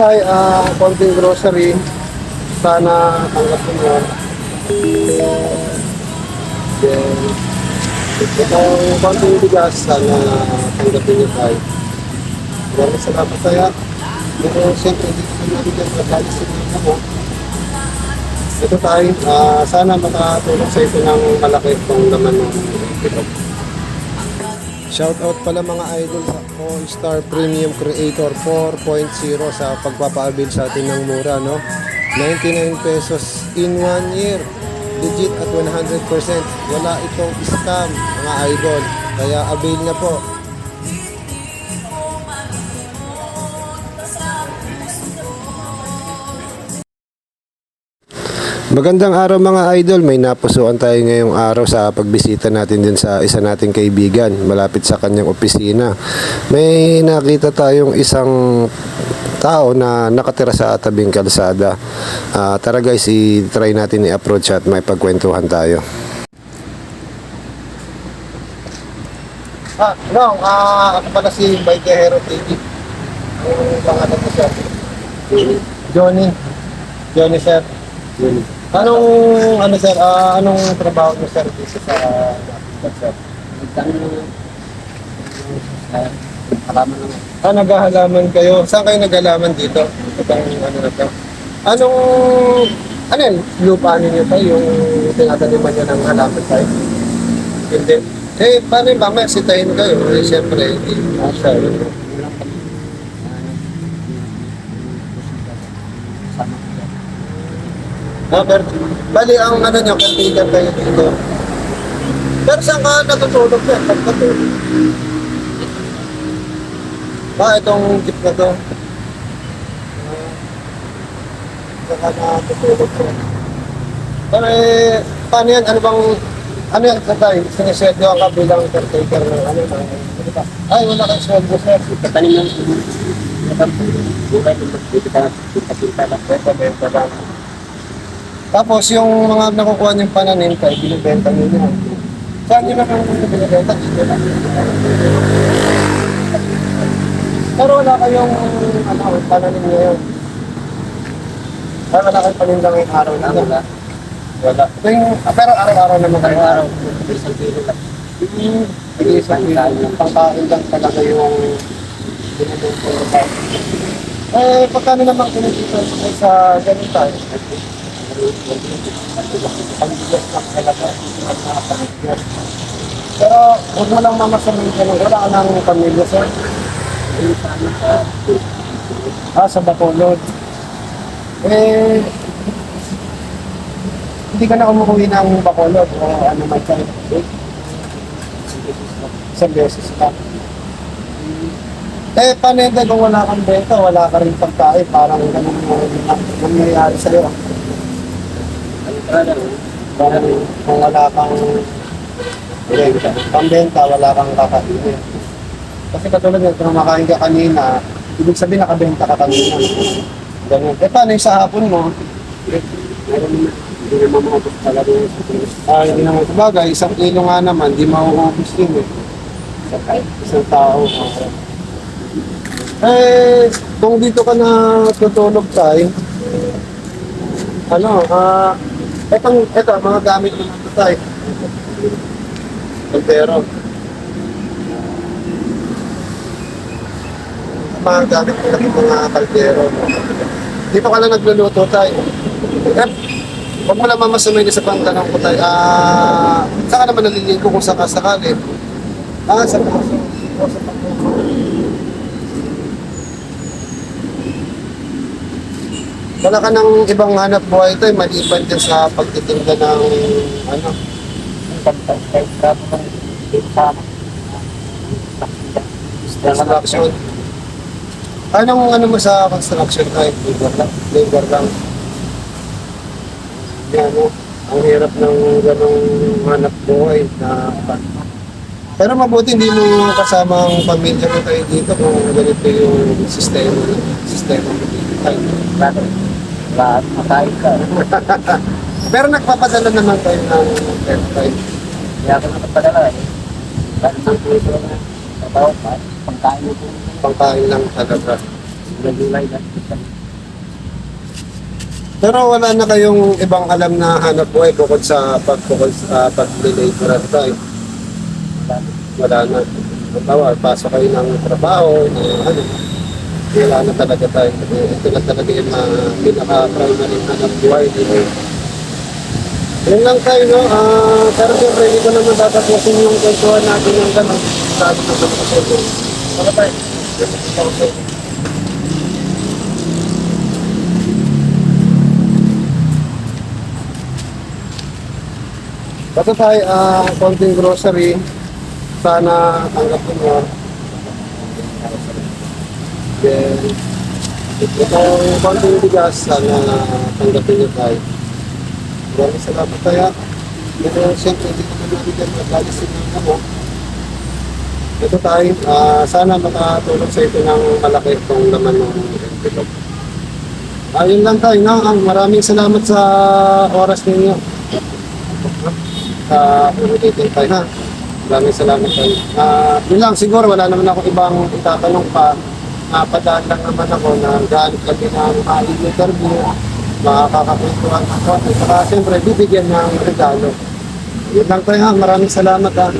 tayo, ah, konting grocery. Sana tanggapin mo. Then, itong konting bigas, sana tanggapin niyo tayo. Maraming salamat tayo. Pero siyempre, hindi ko namin yan magalisin ng mo. Ito tayo, ah, sana makatulong sa ito ng malaki itong laman ng ito. Shoutout pala mga idol sa All Star Premium Creator 4.0 sa pagpapaabil sa atin ng mura, no? 99 pesos in one year. Legit at 100%. Wala itong scam, mga idol. Kaya avail na po. Magandang araw mga idol, may napusuan tayo ngayong araw sa pagbisita natin din sa isa nating kaibigan malapit sa kanyang opisina. May nakita tayong isang tao na nakatira sa tabing kalsada. Ah, tara guys, i-try natin i-approach at may pagkwentuhan tayo. Ah, no, ah, ako pala si Mike Hero TV. Ang pangalan ko sir? Johnny. Johnny sir. Johnny. Anong ano sir, ah, anong trabaho niyo sir dito sa sir? Halaman naman. Ah, naghahalaman kayo. Saan kayo naghalaman dito? Ito bang ano na? Anong ano yan? Lupa ninyo tayo yung tinataniman nyo ng halaman tayo? Hindi. Eh, paano yung mamaya sitayin kayo? Eh, siyempre, hindi siya. Ah, bali, ang ano nyo, kaibigan kayo dito. Pero saan ka natutulog yan? Pagkatulog. Ba, itong jeep na to. Saan ka natutulog yan? Pero eh, paano yan? Ano bang, ano yan sa tayo? Sinisweldo ka bilang caretaker ng ano na? ano? Ay, wala kang sweldo, sir. Katanim ng Bukai ng magpipita pinta-pinta lang. Benta-benta lang. Tapos yung mga nakukuha niyong pananim tayo, binibenta niyo yan. Saan niyo naman kung binibenta? Dito lang. Pero wala kayong ano, pananim ngayon. Ay, wala kayong paninda ngayong araw na. Wala. Wala. Ito yung, ah, pero araw-araw naman kayo. Araw-araw, isang kilo lang. Hmm. Isang kilo. Pangkain lang talaga yung binibenta. Eh, pagkano naman kinikita sa ganun tayo? Pero huwag mo lang mamasamin ka wala ka ng pamilya, sir. Sa sa Ah, sa Bacolod. Eh, hindi ka na umuwi ng Bacolod o ano man kayo. Isang beses ka. Eh, paano yun kung wala kang benta, wala ka rin pagkain, parang ganun mo nangyayari sa'yo. Ano Parang kung wala kang benta, pambenta, wala kang kakainin. Kasi katulad yan, kung makain ka kanina, ibig sabihin nakabenta ka kanina. Ganun. Eh, paano yung sa hapon mo? naman, hindi na mamabot talaga yung sa kilo. Ah, hindi naman sabagay, isang kilo nga naman, di mauubos yun eh. Isang tao. Eh, kung dito ka na tutulog tayo, ano, ah, etong, eto, mga gamit mo nito tayo. Pero, mga gamit mo lang mga kaldero. Dito ka lang nagluluto tayo. Eh, huwag mo lang mamasamay sa pangtanong ko tayo. Ah, saan ka naman naliligo kung sakasakali? Ah, sa kaso. O sa Wala ka ng ibang hanap buhay tayo, maliban din sa pagtitinda ng ano, construction. Anong ano mo sa construction tayo? Labor lang. Labor lang. Yan, ano, ang hirap ng ganong hanap buhay na pero mabuti hindi mo kasama ang pamilya mo tayo dito kung ganito yung sistema sistema mo. Grabe. Lahat makain ka. Pero nagpapadala naman tayo ng airtime. Kaya ako nakapadala eh. Dahil ng puso na trabaho pa, pagkain mo po. Pangkain lang talaga. Nagulay na. Pero wala na kayong ibang alam na hanap buhay bukod sa pagkukul sa pag-laboran tayo. Wala na. Tawa, pasok kayo ng trabaho, ng ano. Wala na talaga tayo. Ito na talaga yung mga pinaka-primary hanap buhay. Dito. Yun lang tayo, no? Ah, pero siyempre, hindi ko naman tatapusin yung kwentuhan natin ng gano'n. Sabi ko sa mga solo. Ano tayo? Basta tayo, ah, konting grocery. Sana tanggapin mo. Then, itong konting bigas, sana tanggapin niyo tayo. Maraming salamat tayo. Pero siyempre, hindi ko naman natin mag-alisin ng ano. Ito tayo, ah, sana makatulong sa ito ng malaki itong laman ng envelope. Ayun lang tayo, no? Ang Maraming salamat sa oras ninyo. Sa ulitin tayo, ha? Maraming salamat tayo. Ah, yun lang, siguro wala naman ako ibang itatanong pa. Uh, padaan lang naman ako na gaano kami ng maling interview, makakakakwentuhan ako. At saka siyempre, bibigyan ng regalo. Yun lang tayo, ha? Maraming salamat, ha?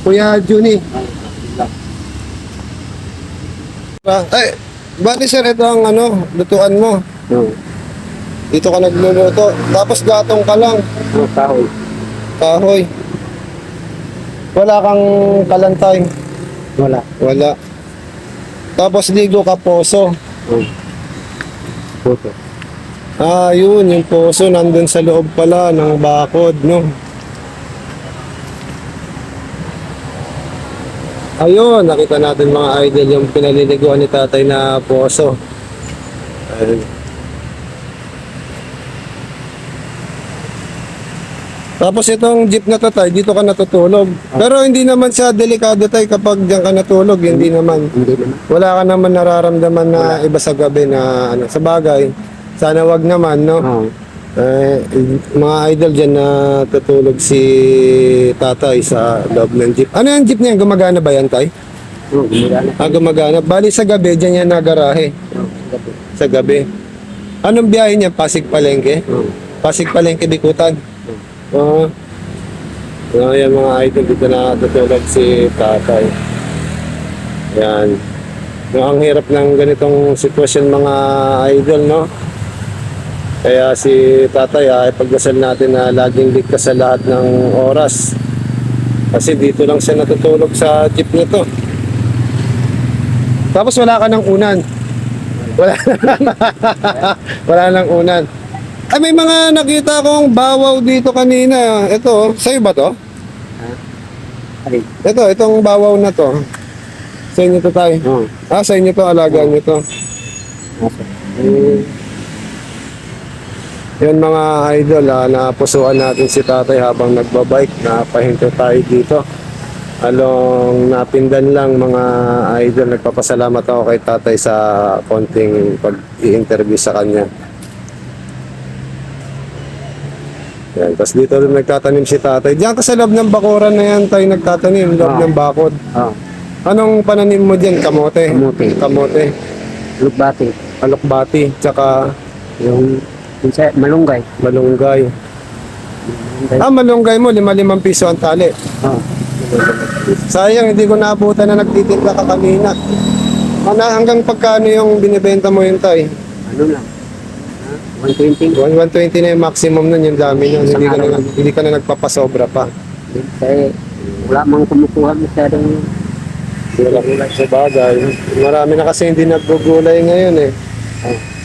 Kuya Juni. Ay, bali sir, ito ang ano, lutuan mo. Oo. Dito ka nagluluto. Tapos gatong ka lang. Oo, kahoy. Kahoy. Wala kang kalantay. Wala. Wala. Tapos ligo ka poso. Puto. Ah, yun, yung poso nandun sa loob pala ng bakod, no? Ayun, nakita natin mga idol yung pinaliliguan ni tatay na poso. Ayun. Tapos itong jeep na to tay, dito ka natutulog. Pero hindi naman siya delikado tay kapag diyan ka natulog, hindi naman. Hindi naman. Wala ka naman nararamdaman na iba sa gabi na ano, sa bagay. Sana wag naman, no? Oo. Eh, mga idol dyan na tutulog si tatay sa loob ng jeep. Ano yung jeep niya? Gumagana ba yan, tay? Oo, gumagana. Ah, gumagana. Bali sa gabi, dyan yan nagarahe. Oo, gabi. Sa gabi. Anong biyahe niya? Pasig Palengke? Oo. Pasig Palengke, Bikutan? Oo. Uh, yan mga idol dito na tutulog si tatay. Yan. No, ang hirap ng ganitong sitwasyon mga idol, no? Kaya si tatay ay pagdasal natin na laging ligtas sa lahat ng oras. Kasi dito lang siya natutulog sa jeep nito. Tapos wala ka ng unan. Wala. wala nang unan. Ay, may mga nakita kong bawaw dito kanina. Ito, sa'yo ba to? Ay. Ito, itong bawaw na to. Sa inyo to tayo. Oo. Ah, sa inyo to, alagaan nyo to. Mm. Yun mga idol, ah, napusuan natin si tatay habang nagbabike. Napahinto tayo dito. Along napindan lang mga idol. Nagpapasalamat ako kay tatay sa konting pag-i-interview sa kanya. Yan. Tapos dito rin nagtatanim si tatay. Diyan ka sa loob ng bakuran na yan tayo nagtatanim. Loob Ah. ng bakod. Oo. Anong pananim mo dyan? Kamote? Kamote. Kamote. Lukbati. Alokbati. Tsaka Yung, yung sa malunggay. malunggay. Malunggay. Ah, malunggay mo, lima-limang piso ang tali. Oo. Sayang, hindi ko naabutan na nagtitinda ka kanina. Ano, hanggang pagkano yung binibenta mo yung tay? Ano lang. Ha? 120. 120 na yung maximum nun, yung dami nun. Hindi ka na, hindi ka na nagpapasobra pa. Kasi wala mang kumukuha masyadong Wala sa bagay. Marami na kasi hindi naggugulay ngayon eh. oh,